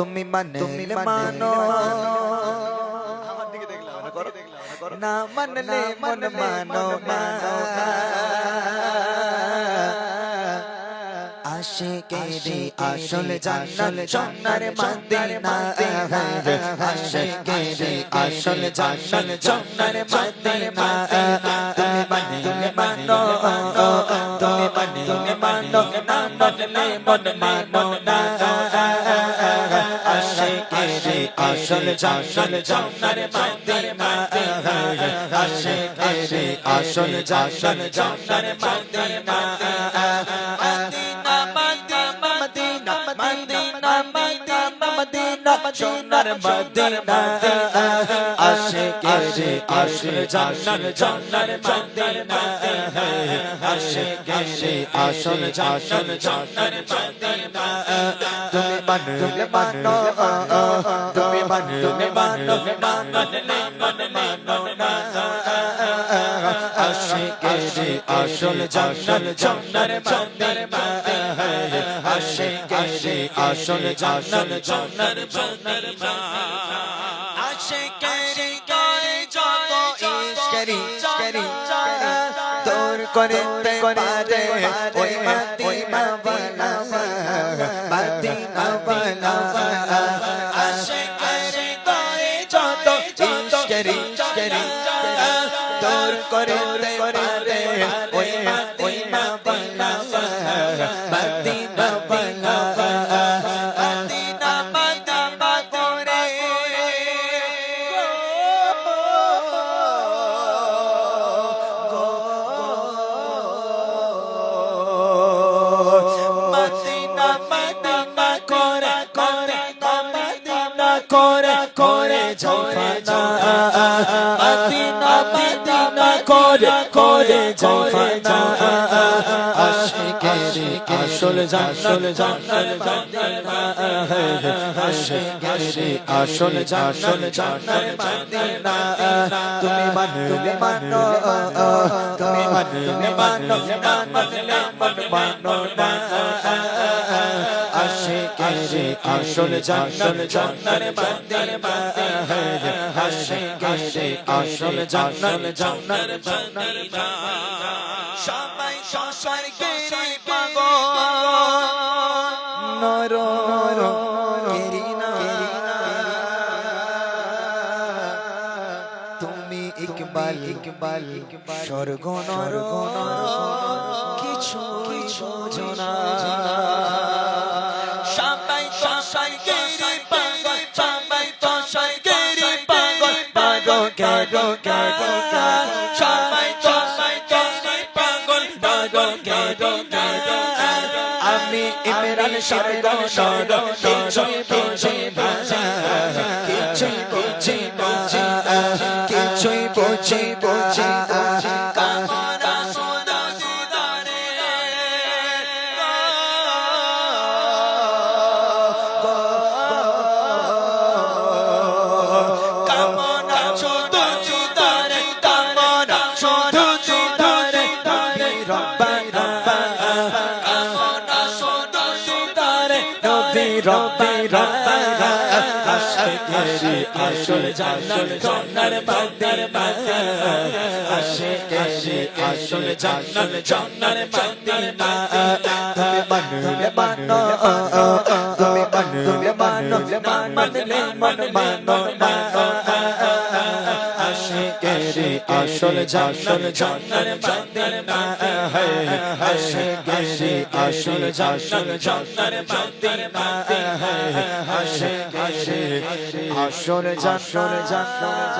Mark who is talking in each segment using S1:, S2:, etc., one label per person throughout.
S1: তুমি মানলে মানো না মানলে মন মানো না। আশিকেরি আসল জান্নাত সোনার মদিনা। আশিকেরি আসল জান্নাত সোনার মদিনা। তুমি মানলে মানো তুমি মানলে মানো না মন মানো না। আসল জান্নাত সোনার মদিনা আশিকেরি আসল জান্নাত সোনার মদিনা সোনার আসল মদিনা আসল মদিনা তুমি মানলে মানো মানলে মানো না মন মানো না আশিকেরি আসল জান্নাত সোনার মদিনা আশিকেরি আসল জান্নাত সোনার মদিনা আশিকেরি করে যত ইশকেরি ইশকেরি তোর করে পারে ওই মদিনা তোর করে পারে। ওই মদিনা বালা মদিনা মদিনা করে করে জলফানা আশিকেরি আসল জান্নাত জান্নাত মদিনা আশিকেরি আসল জান্নাত জান্নাত মদিনা তুমি মানলে মানো, তুমি মানলে মানো মানলে মন মানো না। আশিকেরি আসল জান্নাত জান্নাত মদিনা আশিকেরি আসল জান্নাত জান্নাত মদিনা সবাই সংসারকেরি পাগল। নর কেরিনা তুমি ইকবাল ইকবাল, স্বর্গ নর কিছু কিছু আমি ইমরান স্বর্গ নর কিছুই বুঝি ভাষা কিছুই নবী রব্বানা আশিকেরি আসল জান্নাত সোনার মদিনা আশিকেরি আসল জান্নাত সোনার মদিনা তুমি মানলে মানো তুমি মানলে মানো না মানলে মন মানো না আসল জান্নাত সোনার মদিনা আশিকেরি আসল জান্নাত সোনার মদিনা আশিকেরি আসল জান্নাত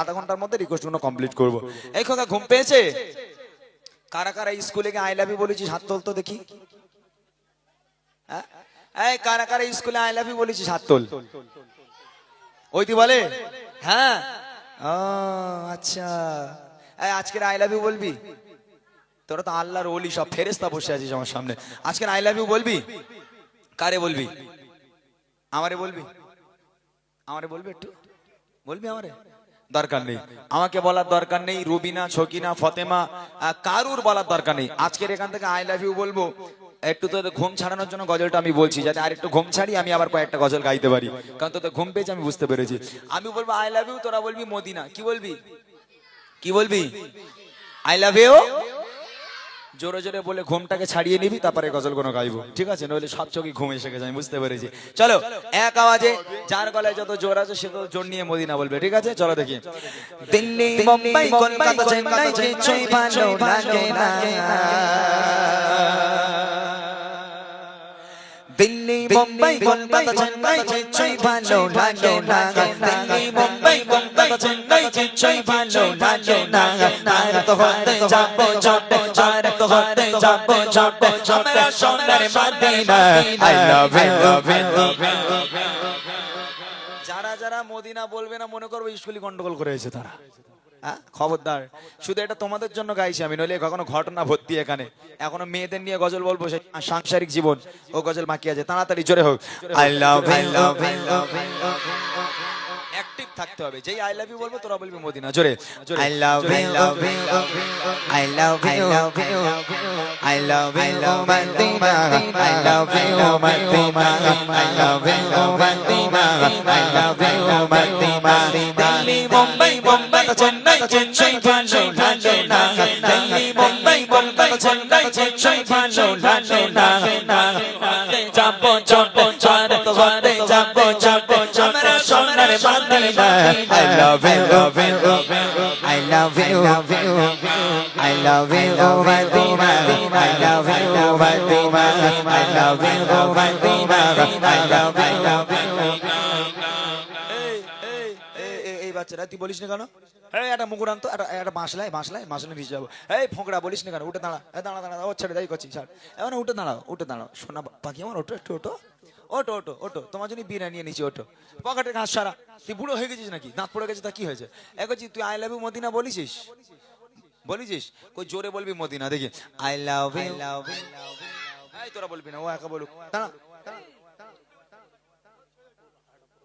S1: আধা ঘণ্টার মধ্যে রিকোয়েস্টগুলো কমপ্লিট করব এই খোকা ঘুম পেয়েছে কারা কারা স্কুলে গিয়ে আই লাভ ইউ বলেছিস হাত তোল তো দেখি হ্যাঁ? এই কারা কারা স্কুলে আই লাভ ইউ বলেছিস? হাত তোল। ওই তুই বলে? হ্যাঁ? ও আচ্ছা। এই আজকের আই লাভ ইউ বলবি? তোরা তো আল্লাহর ওলি, সব ফেরেস্তা বসে আছিস আমার সামনে। আজকের আই লাভ ইউ বলবি? কারে বলবি? আমারে বলবি? আমারে বলবি একটু? বলবি আমারে? দরকার নেই। আমাকে বলার দরকার নেই। রুবিনা, ছকিনা, ফতেমা কারুর বলার দরকার নেই। আজকের এখান থেকে আই লাভ ইউ বলব। একটু তোদের ঘুম ছাড়ানোর জন্য গজলটা আমি বলছি, যাতে আর একটু ঘুম ছাড়ি আমি আবার কয়েকটা গজল গাইতে পারি। কারণ তোদের ঘুম পেয়েছে, আমি বুঝতে পেরেছি। আমি বলব আই লাভ ইউ তোরা বলবি মদিনা। কি বলবি? কি বলবি? আই লাভ ইউ জোরে জোরে বলে ঘুমটাকে ছাড়িয়ে নিবি, তারপরে গজল কোনো গাইবো। ঠিক আছে? নইলে সব চোখে ঘুম এসে গেছে, আমি বুঝতে পেরেছি। চলো, এক আওয়াজে, যার গলায় যত জোর আছে, সে তো জোর নিয়ে মদিনা বলবে। ঠিক আছে? চলো দেখি। দিল্লি, মুম্বাই, কলকাতা, চেন্নাই কিছুই ভালো লাগে না। দিল্লি, মুম্বাই, কলকাতা, চেন্নাই কিছুই ভালো লাগে না। দিল্লি, মুম্বাই, কলকাতা, চেন্নাই কিছুই ভালো লাগে না। আর তো হতে যাব ছোট আর তো হতে যাব ছোট আমরা সোনার Madina. I love you love you যারা যারা মদিনা বলবে না, মনে করব স্কুলে গন্ডগোল করেছে তারা। খবরদার শুধু এটা তোমাদের জন্য গাইছি আমি নইলে কখনো ঘটনা ভর্তি এখানে এখনও মেয়েদের নিয়ে গজল বলব সে সাংসারিক জীবন ও গজল বাকি আছে তাড়াতাড়ি জোরে হোক I love I love active থাকতে হবে যেই আই লাভ ইউ বলব তোরা বলবি মদিনা জোরে I love you I love you I love you Madina I love you Madina I love you Madina I love you Madina Delhi Mumbai Kolkata Chennai Chennai ভালো লাগে না দিল্লি মুম্বাই কলকাতা চেন্নাই চেন্নাই ভালো লাগে না যাব যাব চার তো ঘরে যাব যাব আমরা সোনার Madina I love you love you I love you love you I love you Fatima I love you Fatima I love you Fatima I love you love you বাচ্চারা তুই বলিস না কেন? হ্যাঁ একটা মুকুর আনতো, একটা একটা বাঁশলাই বাঁশলাই বাঁশলাই ভিজে যাব। এই ফোঁকড়া, বলিস না কেন? উঠে দাঁড়া দাঁড়া দাঁড়া, ও ছেড়ে দাই করছি, ছাড়। এবার উঠে দাঁড়াও উঠে দাঁড়াও। সোনা পাখি, আমার ওটো একটু ওটো ওটো ওটো ওটো তোমার জন্য বিরিয়ানি নিয়ে নিচ্ছি ওটো পকেটে ঘাস সারা তুই বুড়ো হয়ে গেছিস নাকি? দাঁত পড়ে গেছে, তা কি হয়েছে? একছি তুই আই লাভ ইউ মদিনা বলিছিস বলিছিস কই, জোরে বলবি মদিনা, দেখি। আই লাভ ইউ লাভ এই, তোরা বলবি না, ও একা বলুক। দাঁড়া।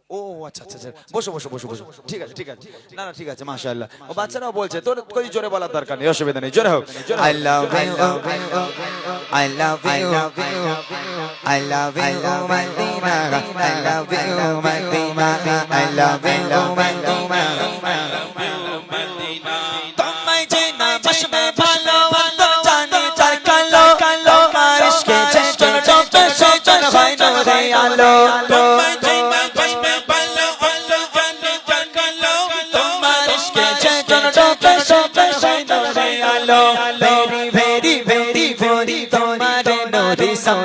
S1: ও আচ্ছা আচ্ছা আচ্ছা বসো বসো বসো বসো ঠিক আছে ঠিক আছে না না ঠিক আছে মাশাআল্লাহ ও বাচ্চারাও বলছে তোর কই জোরে বলার দরকার নেই অসুবিধা নেই জোরে হোক I love you I love you I love you Madina I love you Madina I love you Madina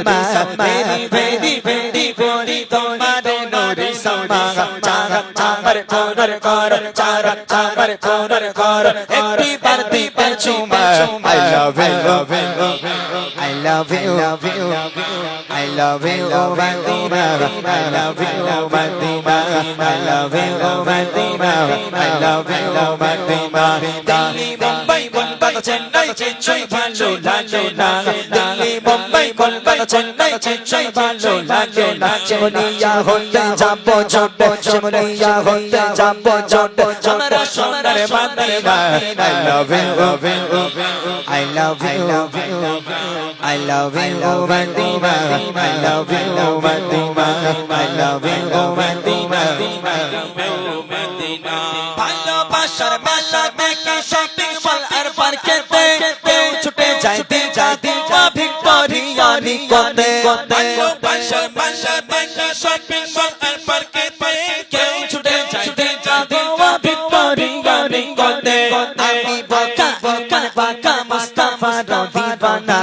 S1: সম্মা very very very very তোমার নরে সম্মা চার চার পর কর চার চার পর কর একটি বার দিবে চুমা I love you love you I love you love you I love you oh Madina I love you oh Madina I love you oh Madina I love you oh Delhi Mumbai Kolkata Chennai Chennai ভালো লাগে না দিল্লি মুম্বাই কলকাতা চেন্নাই চেন্নাই ভালো লাগে না শিমলিয়া হতে যাব ছোট শিমলিয়া হতে যাব ছোট আমরা সোনার Madina I love you I love you I love you oh Madina I love you oh Madina I love you oh Madina ভালোবাসার শপিং মল আর পার্কেতে কেউ ছুটে যায় দিঘা দিঘা ভিক্টোরিয়া নিকটে আমি বকা বকা বাকা মুস্তাফা রো দিবানা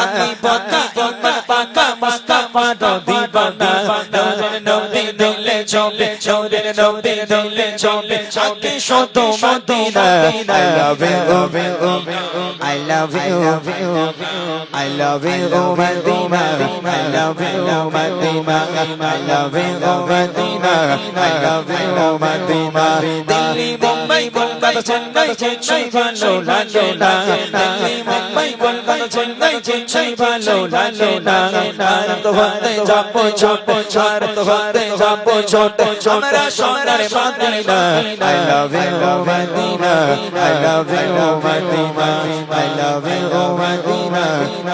S1: আমি বকা বকা বাকা মুস্তাফা রো দিবানা নূরের নবী দিলে চলে চোরের নবী দিলে চলে আকে শুধু Madina I love you I love you I love you Madina I love you Madina I love you Madina I love you Madina Delhi Mumbai Mumbai Kolkata Chennai Chennai ভালো লাগে না দিল্লি মুম্বাই কলকাতা চেন্নাই চেন্নাই ভালো লাগে না ভারত হতে যাব ছোট ভারত হতে যাব ছোট আমরা সোনার Madina I love you Madina I love you Madina I love you Madina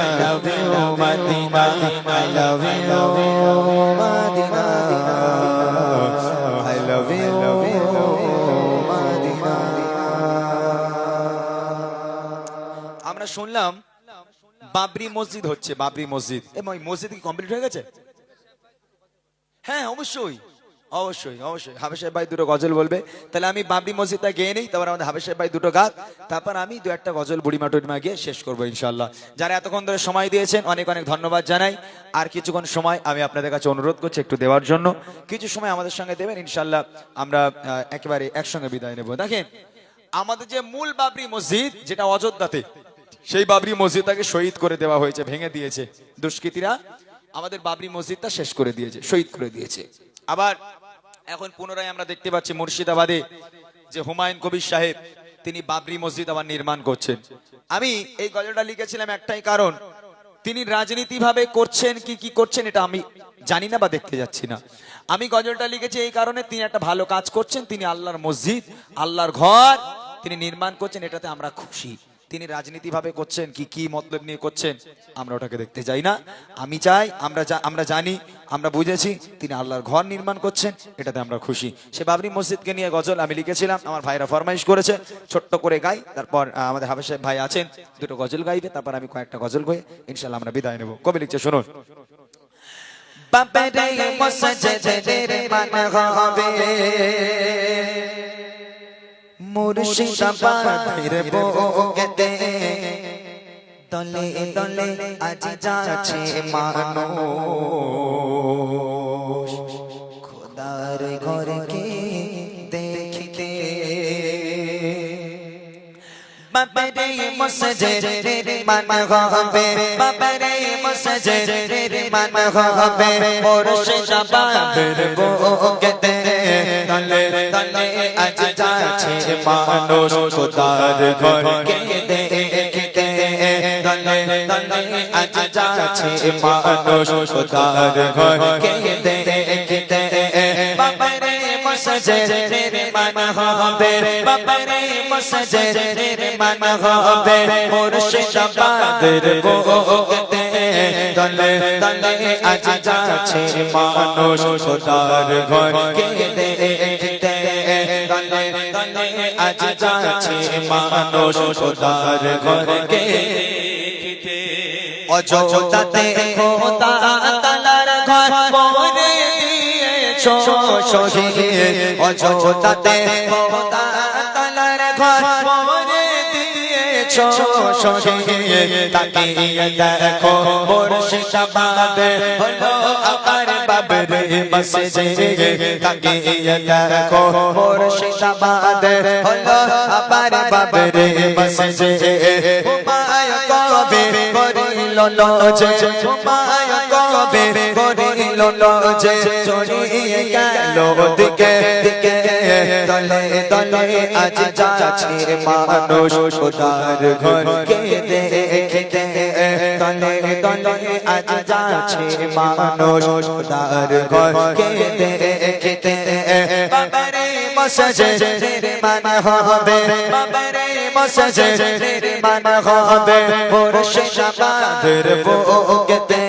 S1: I love you Madina I love you Madina I love you
S2: আমরা শুনলাম বাবরি মসজিদ হচ্ছে, বাবরি মসজিদ। এবং মসজিদ কি কমপ্লিট হয়ে গেছে? হ্যাঁ অবশ্যই। অবশ্যই অবশ্যই। হাফেজ সাহেব ভাই দুটো গজল বলবে। তাহলে আমি বাবরি মসজিদটা গেয়ে নিই, তারপর আমাদের হাফেজ সাহেব ভাই দুটো গাক তারপর আমি দু একটা গজল বুড়িমা টুড়িমা গিয়ে শেষ করব ইনশাল্লাহ যারা এতক্ষণ ধরে সময় দিয়েছেন, অনেক অনেক ধন্যবাদ জানাই। আর কিছুক্ষণ সময় আমি আপনাদের কাছে অনুরোধ করছি একটু দেওয়ার জন্য। কিছু সময় আমাদের সঙ্গে দেবেন ইনশাল্লাহ আমরা একেবারে একসঙ্গে বিদায় নেব। দেখেন, আমাদের যে মূল বাবরি মসজিদ, যেটা অযোধ্যাতে, সেই বাবরি মসজিদটাকে শহীদ করে দেওয়া হয়েছে, ভেঙে দিয়েছে দুষ্কৃতীরা। আমাদের বাবরি মসজিদটা শেষ করে দিয়েছে, শহীদ করে দিয়েছে। আবার এখন পুনরায় আমরা দেখতে পাচ্ছি মুর্শিদাবাদে যে হুমায়ুন কবির সাহেব, তিনি বাবরি মসজিদ আবার নির্মাণ করছেন। আমি এই গজলটা লিখেছিলাম একটাই কারণ, তিনি রাজনীতি ভাবে করছেন কি কি করছেন এটা আমি জানি না বা দেখতে যাচ্ছি না। আমি গজলটা লিখেছি এই কারণে তিনি একটা ভালো কাজ করছেন, তিনি আল্লাহর মসজিদ, আল্লাহর ঘর তিনি নির্মাণ করছেন, এটাতে আমরা খুশি। তিনি রাজনীতি ভাবে করছেন, কি কি মতলব নিয়ে করছেন, আমরা ওটাকে দেখতে যাই না। আমি চাই, আমরা আমরা জানি, আমরা বুঝেছি, তিনি আল্লাহর ঘর নির্মাণ করছেন, এটাতে আমরা খুশি। সে বাবরি মসজিদকে নিয়ে গজল আমি লিখেছিলাম, আমার ভাইরা ফরমাইশ করেছে, ছোট্ট করে গাই, তারপর আমাদের হাফেজ সাহেব ভাই আছেন, দুটো গজল গাইবে, তারপর আমি কয়েকটা গজল গয়ে ইনশাল্লাহ আমরা বিদায় নেব। কবি লিখছে, শুনুন।
S1: বাবারে মসজিদের মান হবে। মুর্শিদাবাদের বুকেতে তলে তলে আজ যাচ্ছে মানুষ। খোদার ঘরকে দেখিতে। বাবারে মসজিদের মান হবে। বাবারে মসজিদের মান হবে। মুর্শিদাবাদের আজ যাচ্ছে মানুষ খোদার ঘরকে দেখিতে তলে তলে আজ মানুষ খোদার ঘরকে দেখিতে বাবারে মসজিদের মান হবে, বাবারে মসজিদের মান হবে, মুর্শিদাবাদের বুকেতে তলে তলে আজ মানুষ খোদার ঘরকে দেখিতে তলে আজ যাচ্ছে মানুষ খোদার ঘরকে অযোধ্যাতে খোদা তালার ঘর বনে দিয়েছ শহীদ অযোধ্যাতে খোদা তালার ঘর বনে দিয়েছ শহীদ তাকিয়ে দেখো মুর্শিদাবাদে হলো বাবরে মসজিদে তাকিয়ে দেখো মুর্শিদাবাদে হলো আবার বাবরে মসজিদে হুমায়ুন কবে করিল লজে হুমায়ুন কবে করিল লজে চড়িয়ে গেল দিকে দিকে তলে তলে আজ যাচ্ছে মানুষ খোদার ঘরকে দেখিতে তলে তলে আজ যাচ্ছে মানুষ খোদার ঘরকে দেখিতে বাবারে মসজিদের মান হবে বাবারে মসজিদের মান হবে মুর্শিদাবাদের বুকেতে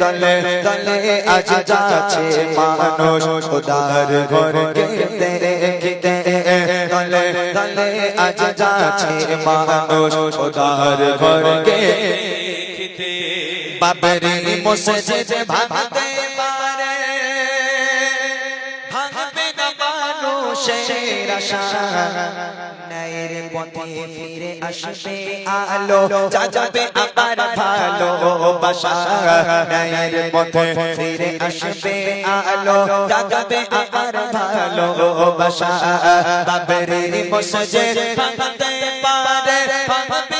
S1: তলে তলে আজ যাচ্ছে মানুষ খোদার ঘরকে দেখিতে তলে তলে আজ যাচ্ছে মানুষ খোদার ঘরকে বাবারে মসজিদ ভাঙতে পারে। ভাঙবে না মানুষের আশা। ন্যায়ের পথে ফিরে আসবে আলো। যা যাবে আবার ভালোবাসা ন্যায়ের পথে ফিরে আসবে আলো। যা যাবে আবার ভালোবাসা বাবরে মসজিদ ভাঙতে পারে। ভাঙবে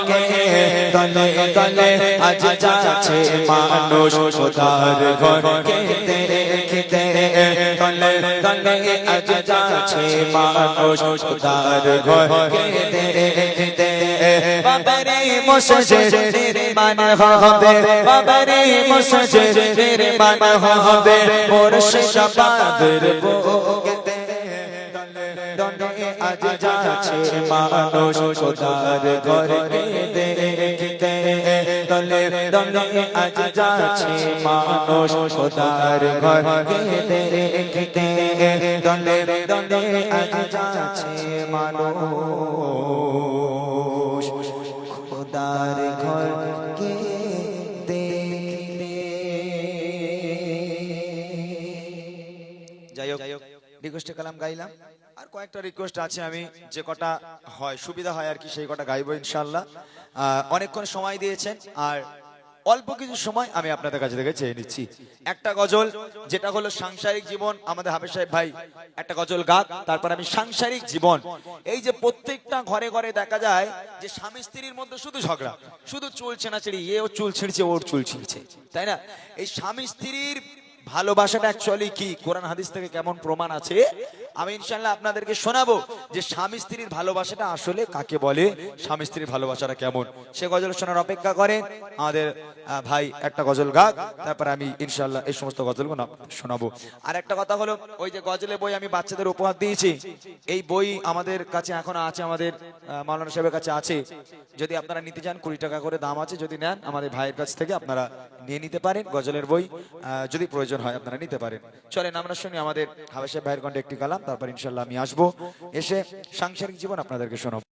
S2: দলে দলে আজ যাচ্ছে মানুষ খোদার ঘরকে দেখতে দলে দলে আজ যাচ্ছে মানুষ খোদার ঘরকে দেখতে বাবারে মসজিদের মান হবে। বাবারে মসজিদের মান হবে। মুর্শিদাবাদের বুকেতে দলে আজ যাচ্ছে মানুষ খোদার ঘরকে দেখতে দলে দলে আজ যাচ্ছে মানুষ। খোদার ঘরকে দেখতে দলে দলে আজ যাচ্ছে মানুষ। রিকোয়েস্টে কালাম গাইলাম। আর কয়েকটা রিকোয়েস্ট আছে আমি যে কটা হয়, সুবিধা হয় আর কি সেই কটা গাইবো ইনশাল্লাহ অনেকক্ষণ সময় দিয়েছেন আর অল্প কিছু সময় আমি আপনাদের কাছে থেকে চেয়ে নিচ্ছি। একটা গজল যেটা হলো সাংসারিক জীবন, আমাদের হাফেজ সাহেব ভাই একটা গজল গাক, তারপর আমি সাংসারিক জীবন। এই যে প্রত্যেকটা ঘরে ঘরে দেখা যায় যে স্বামী স্ত্রীর মধ্যে শুধু ঝগড়া, শুধু চুল ছেঁড়াছেড়ি এ ও চুল ছিঁড়ছে, ওর চুল ছিঁড়ছে, তাই না? এই স্বামী স্ত্রীর ভালোবাসাটা অ্যাকচুয়ালি কি? কোরআন হাদিস থেকে কেমন প্রমাণ আছে? আমি ইনশাল্লাহ আপনাদেরকে শোনাবো যে স্বামী স্ত্রীর ভালোবাসাটা আসলে কাকে বলে? স্বামী স্ত্রীর ভালোবাসাটা কেমন? সে গজল শোনার অপেক্ষা করেন। আমাদের ভাই একটা গজল গাক, তারপর আমি ইনশাল্লাহ এই সমস্ত গজলগুলো শোনাবো। আর একটা কথা হলো, ওই যে গজলের বই আমি বাচ্চাদের উপহার দিয়েছি, এই বই আমাদের কাছে এখন আছে, আমাদের মাওলানা সাহেবের কাছে আছে। যদি আপনারা নিতে চান, কুড়ি টাকা করে দাম আছে, যদি নেন, আমাদের ভাইয়ের কাছ থেকে আপনারা নিয়ে নিতে পারেন গজলের বই। যদি প্রয়োজন হয়, আপনারা নিতে পারেন। চলেন, আমরা শুনি আমাদের হাবাসে ভাইয়ের কণ্ঠে একটি কালাম, তারপর ইনশাল্লাহ আমি আসব। এসে সাংসারিক জীবন আপনাদেরকে শোনাবো।